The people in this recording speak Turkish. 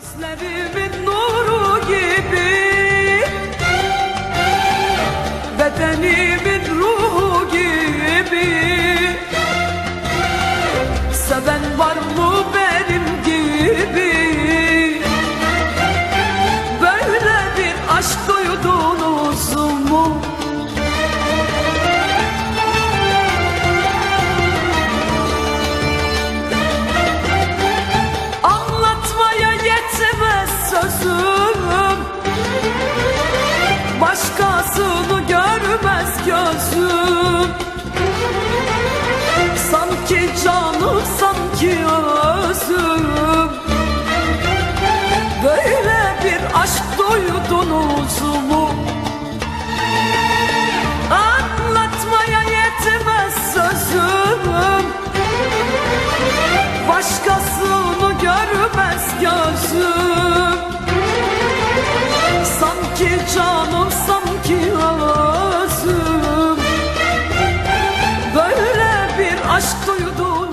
gözlerim canım sanki özüm. Böyle bir aşk duydunuz mu? Anlatmaya yetmez sözüm. Başkasını görmez gözüm. Sanki canım sanki uyudum